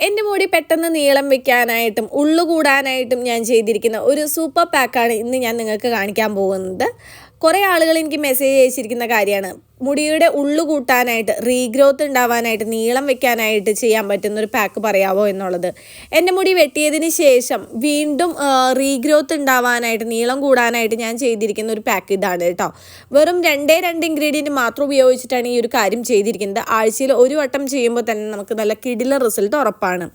എന്റെ മുടി പെട്ടെന്ന് നീളം വെക്കാനായിട്ടും ഉള്ളു കൂടാനായിട്ടും ഞാൻ ചെയ്തിരിക്കുന്ന ഒരു സൂപ്പർ പാക്കാണ് ഇന്ന് ഞാൻ നിങ്ങൾക്ക് കാണിക്കാൻ പോകുന്നത്. കുറേ ആളുകൾ എനിക്ക് മെസ്സേജ് അയച്ചിരിക്കുന്ന കാര്യമാണ്. മുടിയുടെ ഉള്ളു കൂട്ടാനായിട്ട് റീഗ്രോത്ത് ഉണ്ടാവാനായിട്ട് നീളം വെക്കാനായിട്ട് ചെയ്യാൻ പറ്റുന്ന ഒരു പാക്ക് പറയാവോ എന്നുള്ളത്. എന്റെ മുടി വെട്ടിയതിന് ശേഷം വീണ്ടും റീഗ്രോത്ത് ഉണ്ടാവാനായിട്ട് നീളം കൂടാനായിട്ട് ഞാൻ ചെയ്തിരിക്കുന്ന ഒരു പാക്ക് ഇതാണ് കേട്ടോ. വെറും രണ്ടേ രണ്ട് ഇൻഗ്രീഡിയന്റ് മാത്രം ഉപയോഗിച്ചിട്ടാണ് ഈ ഒരു കാര്യം ചെയ്തിരിക്കുന്നത്. ആഴ്ചയിൽ ഒരു വട്ടം ചെയ്യുമ്പോൾ തന്നെ നമുക്ക് നല്ല കിടില റിസൾട്ട് ഉറപ്പാണ്.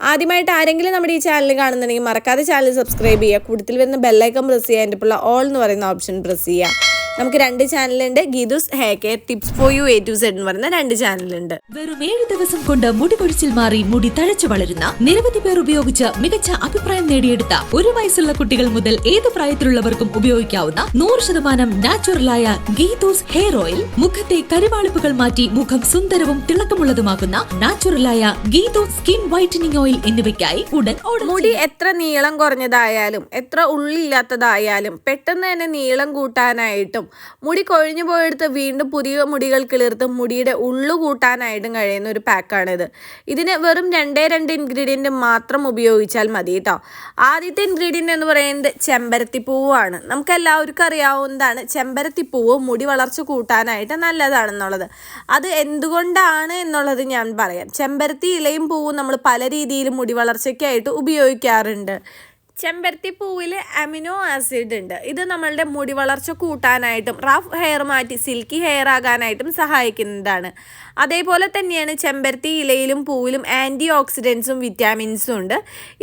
ആദ്യമായിട്ട് ആരെങ്കിലും നമ്മുടെ ഈ ചാനൽ കാണുന്നുണ്ടെങ്കിൽ മറക്കാതെ ചാനൽ സബ്സ്ക്രൈബ് ചെയ്യുക. കൂടുതൽ വരുന്ന ബെല്ലൈക്കൺ പ്രസ് ചെയ്യുക. എന്റെ പിള്ള ഓൾ എന്ന് പറയുന്ന ഓപ്ഷൻ പ്രസ് ചെയ്യുക. നമുക്ക് രണ്ട് ചാനലുണ്ട്. Geethu's hair care tips for you A to Z എന്ന് പറയുന്ന രണ്ട് ചാനലുണ്ട്. വെറും ഏഴ് ദിവസം കൊണ്ട് മുടി കൊഴിച്ചിൽ മാറി മുടി തഴച്ചു വളരുന്ന നിരവധി പേർ ഉപയോഗിച്ച് മികച്ച അഭിപ്രായം നേടിയെടുത്ത ഒരു വയസ്സുള്ള കുട്ടികൾ മുതൽ ഏത് പ്രായത്തിലുള്ളവർക്കും ഉപയോഗിക്കാവുന്ന നൂറ് ശതമാനം നാച്ചുറലായ ഗീതൂസ് ഹെയർ ഓയിൽ. മുഖത്തെ കരുവാളിപ്പുകൾ മാറ്റി മുഖം സുന്ദരവും തിളക്കമുള്ളതുമാക്കുന്ന നാച്ചുറലായ ഗീതൂസ് സ്കിൻ വൈറ്റനിങ് ഓയിൽ എന്നിവയ്ക്കായി ഉടൻ മുടി എത്ര നീളം കുറഞ്ഞതായാലും എത്ര ഉള്ളില്ലാത്തതായാലും പെട്ടെന്ന് തന്നെ നീളം കൂട്ടാനായിട്ടും മുടി കൊഴിഞ്ഞു പോയെടുത്ത് വീണ്ടും പുതിയ മുടികൾ കിളിർത്ത് മുടിയുടെ ഉള്ളു കൂട്ടാനായിട്ടും കഴിയുന്ന ഒരു പാക്കാണിത്. ഇതിന് വെറും രണ്ടേ രണ്ട് ഇൻഗ്രീഡിയന്റ് മാത്രം ഉപയോഗിച്ചാൽ മതി കേട്ടോ ആദ്യത്തെ ഇൻഗ്രീഡിയന്റ് എന്ന് പറയുന്നത് ചെമ്പരത്തിപ്പൂവാണ് നമുക്ക് എല്ലാവർക്കും അറിയാവുന്നതാണ് ചെമ്പരത്തിപ്പൂവ് മുടി വളർച്ച കൂട്ടാനായിട്ട് നല്ലതാണെന്നുള്ളത്. അത് എന്തുകൊണ്ടാണ് എന്നുള്ളത് ഞാൻ പറയാം. ചെമ്പരത്തി ഇലയും പൂവും നമ്മൾ പല രീതിയിലും മുടി വളർച്ചയ്ക്കായിട്ട് ഉപയോഗിക്കാറുണ്ട്. ചെമ്പരത്തി പൂവിൽ അമിനോ ആസിഡ് ഉണ്ട്. ഇത് നമ്മളുടെ മുടി വളർച്ച കൂട്ടാനായിട്ടും റഫ് ഹെയർ മാറ്റി സിൽക്കി ഹെയർ ആകാനായിട്ടും സഹായിക്കുന്നതാണ്. അതേപോലെ തന്നെയാണ് ചെമ്പരത്തി ഇലയിലും പൂവിലും ആന്റി ഓക്സിഡൻസും വിറ്റാമിൻസും ഉണ്ട്.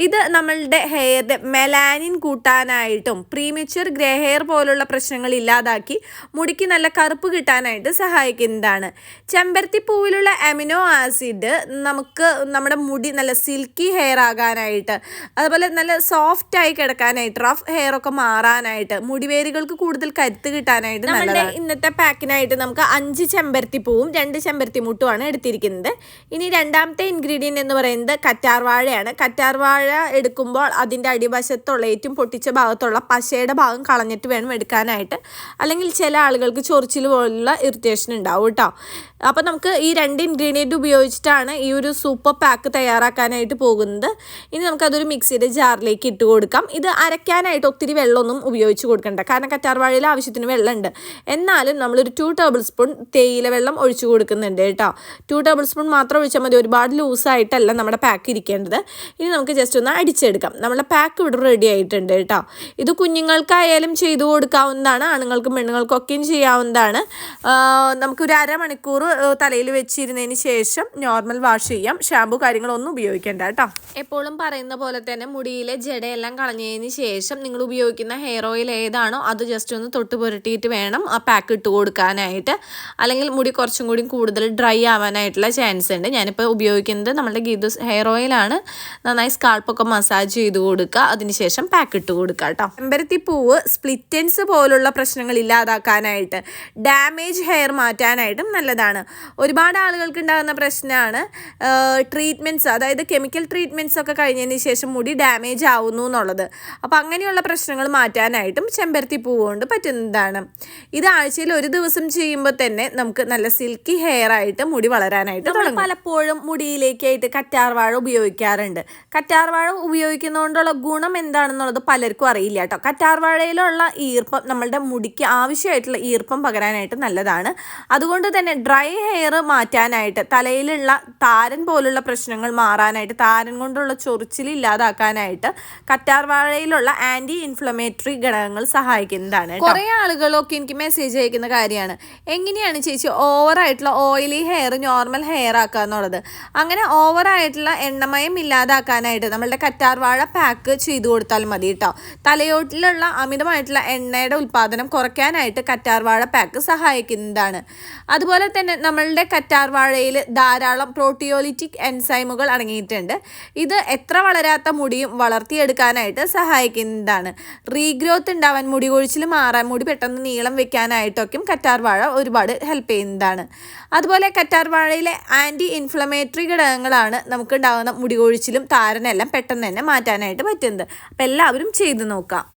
ഇത് നമ്മളുടെ ഹെയറിന്റെ മെലാനിൻ കൂട്ടാനായിട്ടും പ്രീമിച്ചുർ ഗ്രേ ഹെയർ പോലുള്ള പ്രശ്നങ്ങൾ ഇല്ലാതാക്കി മുടിക്ക് നല്ല കറുപ്പ് കിട്ടാനായിട്ട് സഹായിക്കുന്നതാണ്. ചെമ്പരത്തി പൂവിലുള്ള അമിനോ ആസിഡ് നമുക്ക് നമ്മുടെ മുടി നല്ല സിൽക്കി ഹെയർ ആകാനായിട്ട് അതുപോലെ നല്ല സോഫ്റ്റ് ആയി കിടക്കാനായിട്ട് റഫ് ഹെയർ ഒക്കെ മാറാനായിട്ട് മുടിവേരുകൾക്ക് കൂടുതൽ കരുത്ത് കിട്ടാനായിട്ട് നമ്മുടെ ഇന്നത്തെ പാക്കിനായിട്ട് നമുക്ക് അഞ്ച് ചെമ്പരത്തി പൂവും രണ്ട് ചെമ്പരത്തി മുട്ടുമാണ് എടുത്തിരിക്കുന്നത്. ഇനി രണ്ടാമത്തെ ഇൻഗ്രീഡിയന്റ് എന്ന് പറയുന്നത് കറ്റാർവാഴയാണ് കറ്റാർവാഴ എടുക്കുമ്പോൾ അതിന്റെ അടിവശത്തുള്ള ഏറ്റവും പൊട്ടിച്ച ഭാഗത്തുള്ള പശയുടെ ഭാഗം കളഞ്ഞിട്ട് വേണം എടുക്കാനായിട്ട്. അല്ലെങ്കിൽ ചില ആളുകൾക്ക് ചൊറിച്ചിൽ പോലുള്ള ഇറിറ്റേഷൻ ഉണ്ടാവും കേട്ടോ അപ്പോൾ നമുക്ക് ഈ രണ്ട് ഇൻഗ്രീഡിയന്റ് ഉപയോഗിച്ചിട്ടാണ് ഈ ഒരു സൂപ്പർ പാക്ക് തയ്യാറാക്കാനായിട്ട് പോകുന്നത്. ഇനി നമുക്കതൊരു മിക്സിയുടെ ജാറിലേക്ക് ഇട്ട് കൊടുക്കാം. ഇത് അരയ്ക്കാനായിട്ട് ഒത്തിരി വെള്ളമൊന്നും ഉപയോഗിച്ച് കൊടുക്കണ്ട. കാരണം കറ്റാർവാഴയിൽ ആവശ്യത്തിന് വെള്ളമുണ്ട്. എന്നാലും നമ്മളൊരു ടു ടേബിൾ സ്പൂൺ തേയില വെള്ളം ഒഴിച്ചു കൊടുക്കുന്നുണ്ട് കേട്ടോ. ടു ടേബിൾ സ്പൂൺ മാത്രം ഒഴിച്ചാൽ മതി. ഒരുപാട് ലൂസായിട്ടല്ല നമ്മുടെ പാക്ക് ഇരിക്കേണ്ടത്. ഇനി നമുക്ക് ജസ്റ്റ് ഒന്ന് അടിച്ചെടുക്കാം. നമ്മുടെ പാക്ക് ഇവിടെ റെഡി ആയിട്ടുണ്ട് കേട്ടോ. ഇത് കുഞ്ഞുങ്ങൾക്കായാലും ചെയ്തു കൊടുക്കാവുന്നതാണ്. ആണുങ്ങൾക്കും പെണ്ണുങ്ങൾക്കൊക്കെയും ചെയ്യാവുന്നതാണ്. നമുക്കൊരു അരമണിക്കൂർ തലയിൽ വെച്ചിരുന്നതിന് ശേഷം നോർമൽ വാഷ് ചെയ്യാം. ഷാമ്പു കാര്യങ്ങളൊന്നും ഉപയോഗിക്കേണ്ട കേട്ടോ. എപ്പോഴും പറയുന്ന പോലെ തന്നെ മുടിയിലെ ജടയെല്ലാം കളഞ്ഞതിന് ശേഷം നിങ്ങൾ ഉപയോഗിക്കുന്ന ഹെയർ ഓയിൽ ഏതാണോ അത് ജസ്റ്റ് ഒന്ന് തൊട്ട് പുരട്ടിയിട്ട് വേണം ആ പാക്ക് ഇട്ട് കൊടുക്കാനായിട്ട്. അല്ലെങ്കിൽ മുടി കുറച്ചും കൂടി കൂടുതൽ ഡ്രൈ ആവാനായിട്ടുള്ള ചാൻസ് ഉണ്ട്. ഞാനിപ്പോൾ ഉപയോഗിക്കുന്നത് നമ്മുടെ ഗീതൂസ് ഹെയർ ഓയിലാണ് നന്നായി സ്കാൾപ്പൊക്കെ മസാജ് ചെയ്ത് കൊടുക്കുക. അതിനുശേഷം പാക്ക് ഇട്ട് കൊടുക്കുക കേട്ടോ. ചെമ്പരത്തി പൂവ് സ്പ്ലിറ്റൻസ് പോലുള്ള പ്രശ്നങ്ങൾ ഇല്ലാതാക്കാനായിട്ട് ഡാമേജ് ഹെയർ മാറ്റാനായിട്ടും നല്ലതാണ്. ഒരുപാട് ആളുകൾക്ക് ഉണ്ടാകുന്ന പ്രശ്നമാണ് ട്രീറ്റ്മെന്റ്സ് അതായത് കെമിക്കൽ ട്രീറ്റ്മെന്റ്സ് ഒക്കെ കഴിഞ്ഞതിന് ശേഷം മുടി ഡാമേജ് ആവുന്നു എന്നുള്ളത്. അപ്പോൾ അങ്ങനെയുള്ള പ്രശ്നങ്ങൾ മാറ്റാനായിട്ടും ചെമ്പരത്തി പൂവ് കൊണ്ട് പറ്റുന്നതാണ്. ഇത് ആഴ്ചയിൽ ഒരു ദിവസം ചെയ്യുമ്പോൾ തന്നെ നമുക്ക് നല്ല സിൽക്കി ഹെയർ ആയിട്ട് മുടി വളരാനായിട്ട് തുടങ്ങും. പലപ്പോഴും മുടിയിലേക്കായിട്ട് കറ്റാർവാഴ ഉപയോഗിക്കാറുണ്ട്. കറ്റാർവാഴ ഉപയോഗിക്കുന്നതുകൊണ്ടുള്ള ഗുണം എന്താണെന്നുള്ളത് പലർക്കും അറിയില്ല കേട്ടോ. കറ്റാർവാഴയിലുള്ള ഈർപ്പം നമ്മളുടെ മുടിക്ക് ആവശ്യമായിട്ടുള്ള ഈർപ്പം പകരാനായിട്ട് നല്ലതാണ്. അതുകൊണ്ട് തന്നെ ഡ്രൈ ഹെയർ മാറ്റാനായിട്ട് തലയിലുള്ള താരൻ പോലുള്ള പ്രശ്നങ്ങൾ മാറാനായിട്ട് താരൻ കൊണ്ടുള്ള ചൊറിച്ചിൽ ഇല്ലാതാക്കാനായിട്ട് കറ്റാർവാഴയിലുള്ള ആന്റി ഇൻഫ്ലമേറ്ററി ഘടകങ്ങൾ സഹായിക്കുന്നതാണ് കുറെ ആളുകളൊക്കെ എനിക്ക് മെസ്സേജ് അയക്കുന്ന കാര്യമാണ്. എങ്ങനെയാണ് ചേച്ചി ഓവറായിട്ടുള്ള ഓയിലി ഹെയർ നോർമൽ ഹെയർ ആക്കുക എന്നുള്ളത്? അങ്ങനെ ഓവറായിട്ടുള്ള എണ്ണമയം ഇല്ലാതാക്കാനായിട്ട് നമ്മളുടെ കറ്റാർവാഴ പാക്ക് ചെയ്തു കൊടുത്താൽ മതി കേട്ടോ. തലയോട്ടിലുള്ള അമിതമായിട്ടുള്ള എണ്ണയുടെ ഉൽപ്പാദനം കുറയ്ക്കാനായിട്ട് കറ്റാർവാഴ പാക്ക് സഹായിക്കുന്നതാണ്. അതുപോലെ തന്നെ നമ്മളുടെ കറ്റാർവാഴയിൽ ധാരാളം പ്രോട്ടിയോലിറ്റിക് എൻസൈമുകൾ അടങ്ങിയിട്ടുണ്ട്. ഇത് എത്ര വളരാത്ത മുടിയും വളർത്തിയെടുക്കാനായിട്ട് സഹായിക്കുന്നതാണ്. റീഗ്രോത്ത് ഉണ്ടാവാൻ മുടി കൊഴിച്ചിൽ മാറാൻ മുടി പെട്ടെന്ന് നീളം വെക്കാനായിട്ടൊക്കെയും കറ്റാർവാഴ ഒരുപാട് ഹെൽപ്പ് ചെയ്യുന്നതാണ്. അതുപോലെ കറ്റാർവാഴയിലെ ആന്റി ഇൻഫ്ലമേറ്ററി ഘടകങ്ങളാണ് നമുക്ക് ഉണ്ടാകുന്ന മുടി കൊഴിച്ചിലും താരനെല്ലാം പെട്ടെന്ന് തന്നെ മാറ്റാനായിട്ട് പറ്റുന്നത്. അപ്പം എല്ലാവരും ചെയ്തു നോക്കാം.